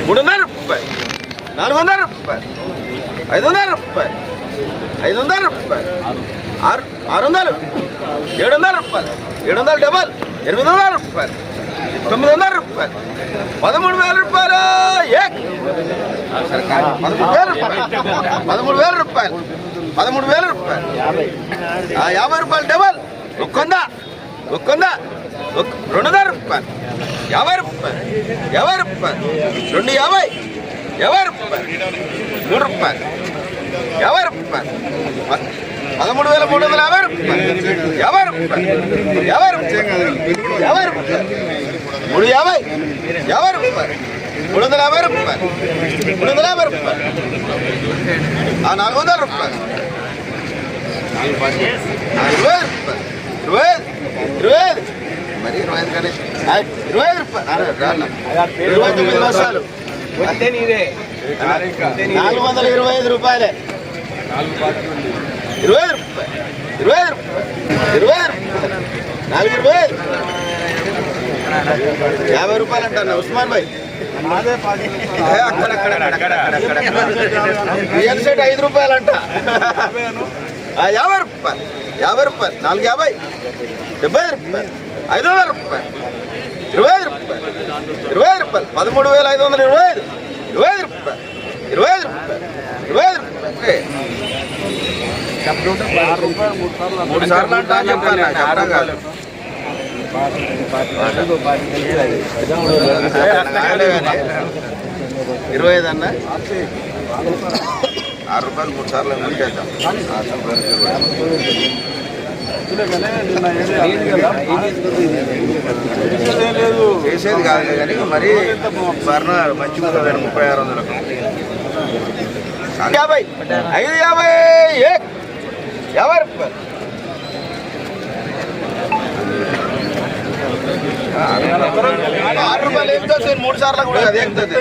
మూడు వందల రూపాయలు. నాలుగు వందల రూపాయలు. ఐదు వందల రూపాయలు. ఐదు వందల రూపాయలు. ఆరు ఆరు వందలు ఏడు వందల రూపాయలు. ఏడు వందల డబల్ ఎనిమిది వందల రూపాయలు. తొమ్మిది వందల రూపాయలు. పదమూడు వేల రూపాయలు. ఏక్. పదమూడు వేల రూపాయలు. పదమూడు వేల రూపాయలు. పదమూడు వేల రూపాయలు యాభై రూపాయలు డబల్. ఒక్కొంద. ఒక్కొంద. రెండు వందల రూపాయలు. యాభై రూపాయలు. యాభై రూపాయలు రెండు యాభై యాభై రూపాయలు మూడు రూపాయలు యాభై రూపాయలు ప- పదమూడు వేల మూడు వందల యాభై రూపాయలు యాభై రూపాయలు యాభై రూపాయలు యాభై రూపాయలు మూడు యాభై యాభై రూపాయలు మూడు వందల యాభై రూపాయలు మూడు వందల యాభై రూపాయలు ఆ నాలుగు వందల రూపాయలు ఆ, ఇరవై ఐదు రూపాయలు ఇరవై ఐదు ఇరవై ఐదు మరి ఇరవై ఐదు కానీ ఆ, ఇరవై ఐదు రూపాయలు. ఇరవై తొమ్మిది వర్షాలు నాలుగు వందల ఇరవై ఐదు రూపాయలే. ఇరవై ఐదు రూపాయలు. ఇరవై ఐదు రూపాయలు. ఇరవై ఐదు రూపాయలు. నాలుగు ఇరవై ఐదు యాభై రూపాయలు అంటాను ఉస్మాన్ భాయ్. రియల్ సెట్ ఐదు రూపాయలు అంట. యాభై రూపాయలు. యాభై రూపాయలు. నాలుగు యాభై. డెబ్బై రూపాయలు. ఐదు వందల రూపాయలు. ఇరవై ఐదు రూపాయలు ఇరవై ఐదు రూపాయలు పదమూడు వేల ఐదు వందల ఇరవై ఐదు ఇరవై ఐదు రూపాయలు ఇరవై ఐదు రూపాయలు ఇరవై ఐదు రూపాయలు ఓకే. మూడు సార్లు అంటా అని చెప్పాను నాకు, చెప్పడం కాదు. నాయలే కానీ. ఇరవై ఐదు అన్న ఆరు రూపాయలు మూడు సార్లు ముంచేద్దాం చేసేది కాదు కానీ మరి బర్నర్ మంచిగా ఉంటుంది ముప్పై ఆరు వందలకు యాభై ఐదు యాభై ఎవరు ఆరు రూపాయలు ఏం తోస్తుంది మూడు సార్లు కూడా అది ఏంటది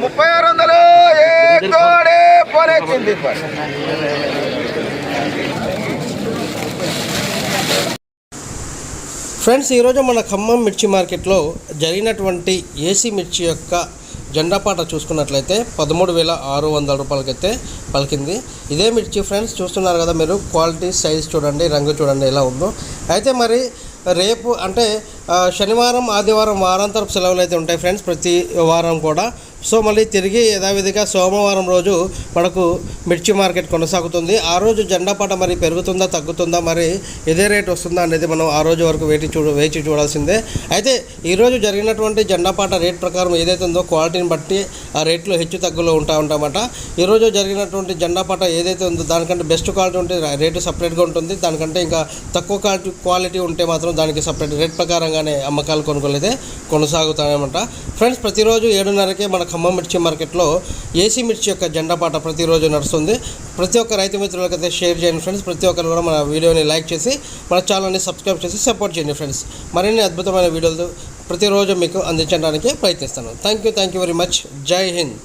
ముప్పై ఆరు వందలు ఏ కోడే పోనేచ్చింది ఫ్రెండ్స్ ఈరోజు మన ఖమ్మం మిర్చి మార్కెట్లో జరిగినటువంటి ఏసీ మిర్చి యొక్క జెండాపాట చూసుకున్నట్లయితే పదమూడు వేల ఆరు వందల రూపాయలకైతే పలికింది. ఇదే మిర్చి ఫ్రెండ్స్ చూస్తున్నారు కదా మీరు క్వాలిటీ సైజ్ చూడండి రంగు చూడండి ఎలా ఉందో. అయితే మరి రేపు అంటే శనివారం ఆదివారం వారాంతరపు సెలవులు అయితే ఉంటాయి ఫ్రెండ్స్ ప్రతి వారం కూడా. సో మళ్ళీ తిరిగి యథావిధిగా సోమవారం రోజు మనకు మిర్చి మార్కెట్ కొనసాగుతుంది. ఆ రోజు జెండాపాట మరి పెరుగుతుందా తగ్గుతుందా మరి ఇదే రేట్ వస్తుందా అనేది మనం ఆ రోజు వరకు వేచి చూడ వేచి చూడాల్సిందే. అయితే ఈరోజు జరిగినటువంటి జెండాపాట రేట్ ప్రకారం ఏదైతే ఉందో క్వాలిటీని బట్టి ఆ రేట్లు హెచ్చు తగ్గులో ఉంటా ఉంటామట. ఈరోజు జరిగినటువంటి జెండాపాట ఏదైతే ఉందో దానికంటే బెస్ట్ క్వాలిటీ ఉంటే రేటు సపరేట్గా ఉంటుంది. దానికంటే ఇంకా తక్కువ క్వాలిటీ క్వాలిటీ ఉంటే మాత్రం దానికి సపరేట్ రేట్ ప్రకారంగా రాగానే అమ్మకాలు కొనుగోలు అయితే కొనసాగుతాయన్నమాట ఫ్రెండ్స్ ప్రతిరోజు ఏడున్నరకే మన ఖమ్మం మిర్చి మార్కెట్లో ఏసీ మిర్చి యొక్క జెండాపాట ప్రతిరోజు నడుస్తుంది. ప్రతి ఒక్క రైతు మిత్రులకైతే షేర్ చేయండి ఫ్రెండ్స్. ప్రతి ఒక్కరు కూడా మన వీడియోని లైక్ చేసి మన ఛానల్ని సబ్స్క్రైబ్ చేసి సపోర్ట్ చేయండి ఫ్రెండ్స్. మరిన్ని అద్భుతమైన వీడియోలు ప్రతిరోజు మీకు అందించడానికి ప్రయత్నిస్తాను. Thank you thank you very much Jai Hind